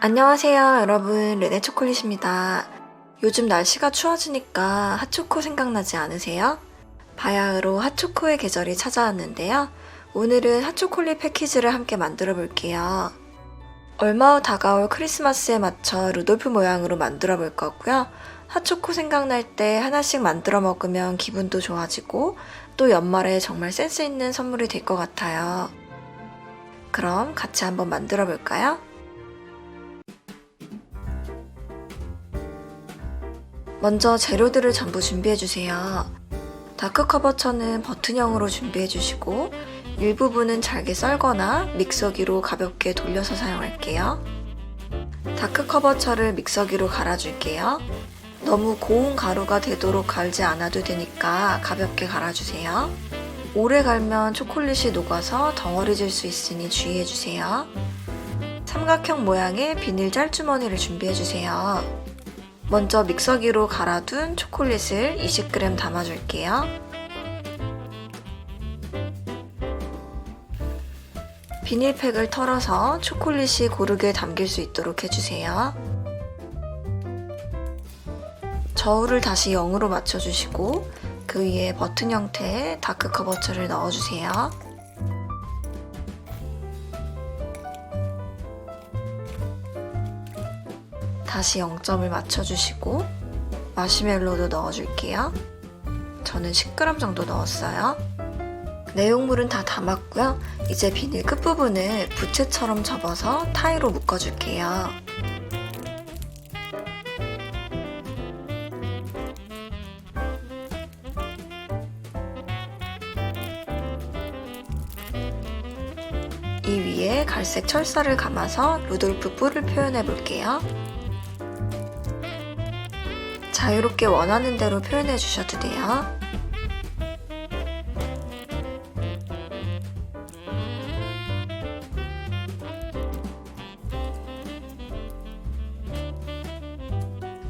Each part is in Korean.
안녕하세요, 여러분. 레네 초콜릿입니다. 요즘 날씨가 추워지니까 핫초코 생각나지 않으세요? 바야흐로 핫초코의 계절이 찾아왔는데요. 오늘은 핫초콜릿 패키지를 함께 만들어 볼게요. 얼마 후 다가올 크리스마스에 맞춰 루돌프 모양으로 만들어 볼 거고요. 핫초코 생각날 때 하나씩 만들어 먹으면 기분도 좋아지고 또 연말에 정말 센스 있는 선물이 될 것 같아요. 그럼 같이 한번 만들어 볼까요? 먼저 재료들을 전부 준비해 주세요. 다크 커버처는 버튼형으로 준비해 주시고 일부분은 잘게 썰거나 믹서기로 가볍게 돌려서 사용할게요. 다크 커버처를 믹서기로 갈아줄게요. 너무 고운 가루가 되도록 갈지 않아도 되니까 가볍게 갈아주세요. 오래 갈면 초콜릿이 녹아서 덩어리질 수 있으니 주의해주세요. 삼각형 모양의 비닐 짤주머니를 준비해주세요. 먼저 믹서기로 갈아둔 초콜릿을 20g 담아줄게요. 비닐팩을 털어서 초콜릿이 고르게 담길 수 있도록 해주세요. 저울을 다시 0으로 맞춰주시고 그 위에 버튼 형태의 다크 커버처를 넣어주세요. 다시 0점을 맞춰주시고 마시멜로도 넣어줄게요. 저는 10g 정도 넣었어요. 내용물은 다 담았고요. 이제 비닐 끝부분을 부채처럼 접어서 타이로 묶어줄게요. 이 위에 갈색 철사를 감아서 루돌프 뿔을 표현해 볼게요. 자유롭게 원하는 대로 표현해 주셔도 돼요.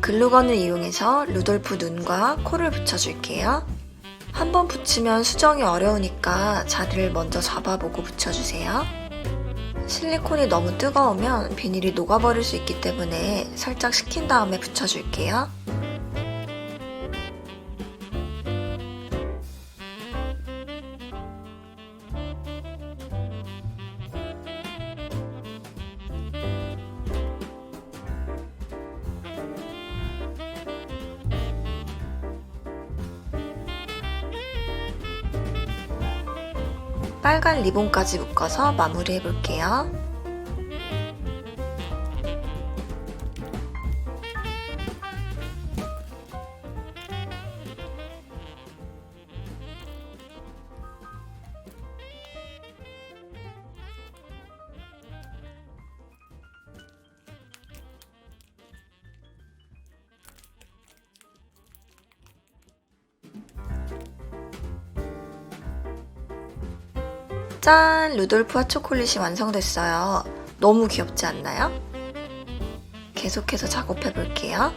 글루건을 이용해서 루돌프 눈과 코를 붙여줄게요. 한번 붙이면 수정이 어려우니까 자리를 먼저 잡아보고 붙여주세요. 실리콘이 너무 뜨거우면 비닐이 녹아버릴 수 있기 때문에 살짝 식힌 다음에 붙여줄게요. 빨간 리본까지 묶어서 마무리 해 볼게요. 짠! 루돌프 핫초콜릿이 완성됐어요. 너무 귀엽지 않나요? 계속해서 작업해 볼게요.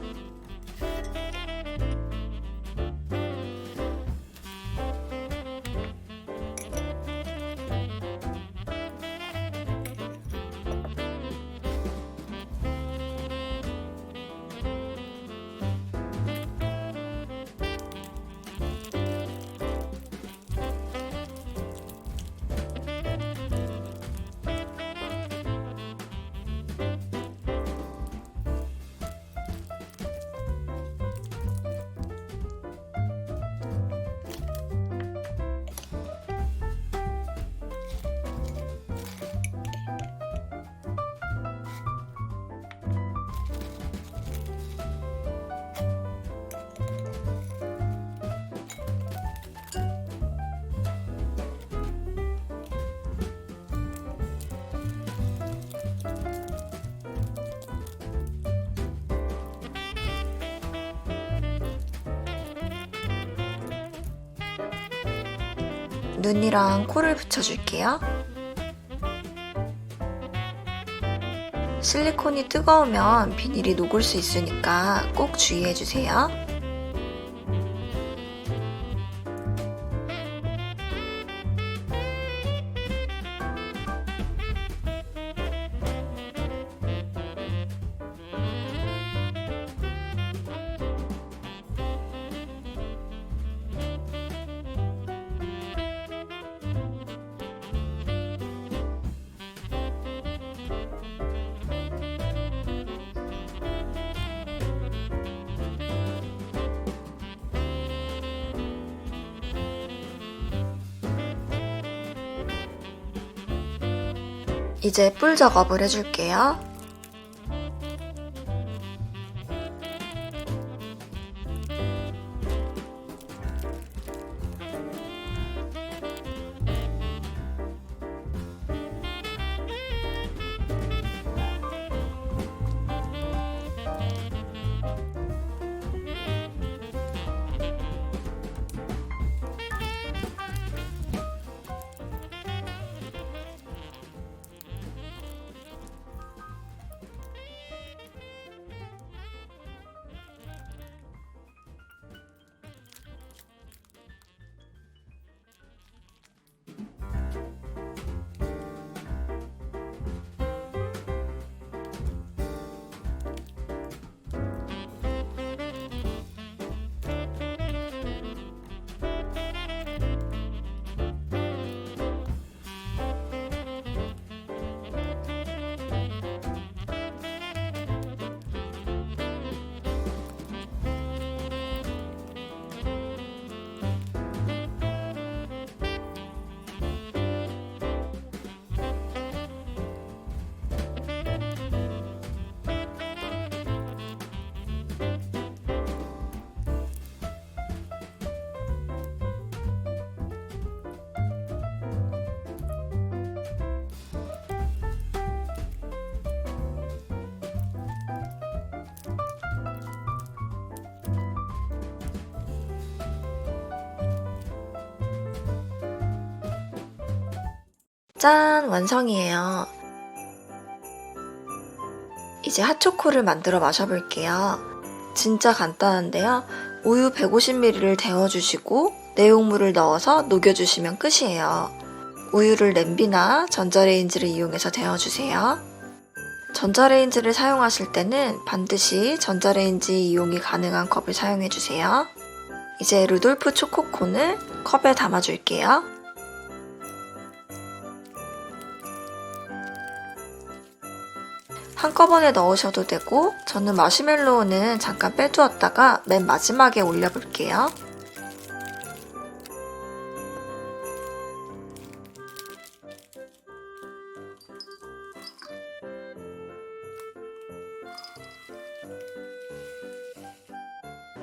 눈이랑 코를 붙여줄게요. 실리콘이 뜨거우면 비닐이 녹을 수 있으니까 꼭 주의해주세요. 이제 뿔 작업을 해줄게요. 짠! 완성이에요. 이제 핫초코를 만들어 마셔볼게요. 진짜 간단한데요. 우유 150ml를 데워주시고 내용물을 넣어서 녹여주시면 끝이에요. 우유를 냄비나 전자레인지를 이용해서 데워주세요. 전자레인지를 사용하실 때는 반드시 전자레인지 이용이 가능한 컵을 사용해주세요. 이제 루돌프 초코콘을 컵에 담아줄게요. 한꺼번에 넣으셔도 되고 저는 마시멜로우는 잠깐 빼두었다가 맨 마지막에 올려볼게요.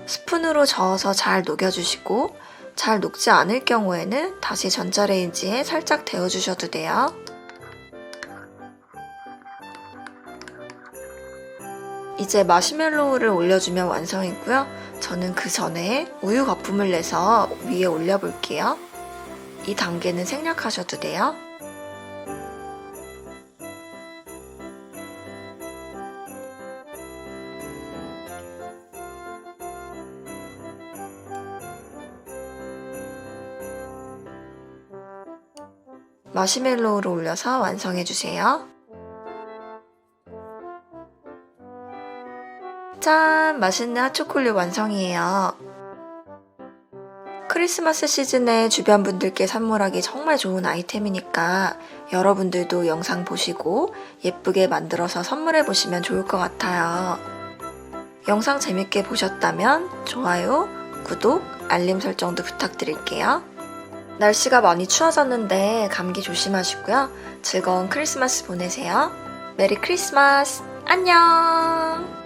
스푼으로 저어서 잘 녹여주시고 잘 녹지 않을 경우에는 다시 전자레인지에 살짝 데워주셔도 돼요. 이제 마시멜로우를 올려주면 완성이고요. 저는 그 전에 우유 거품을 내서 위에 올려볼게요. 이 단계는 생략하셔도 돼요. 마시멜로우를 올려서 완성해주세요. 짠! 맛있는 핫초콜릿 완성이에요. 크리스마스 시즌에 주변 분들께 선물하기 정말 좋은 아이템이니까 여러분들도 영상 보시고 예쁘게 만들어서 선물해 보시면 좋을 것 같아요. 영상 재밌게 보셨다면 좋아요, 구독, 알림 설정도 부탁드릴게요. 날씨가 많이 추워졌는데 감기 조심하시고요. 즐거운 크리스마스 보내세요. 메리 크리스마스! 안녕!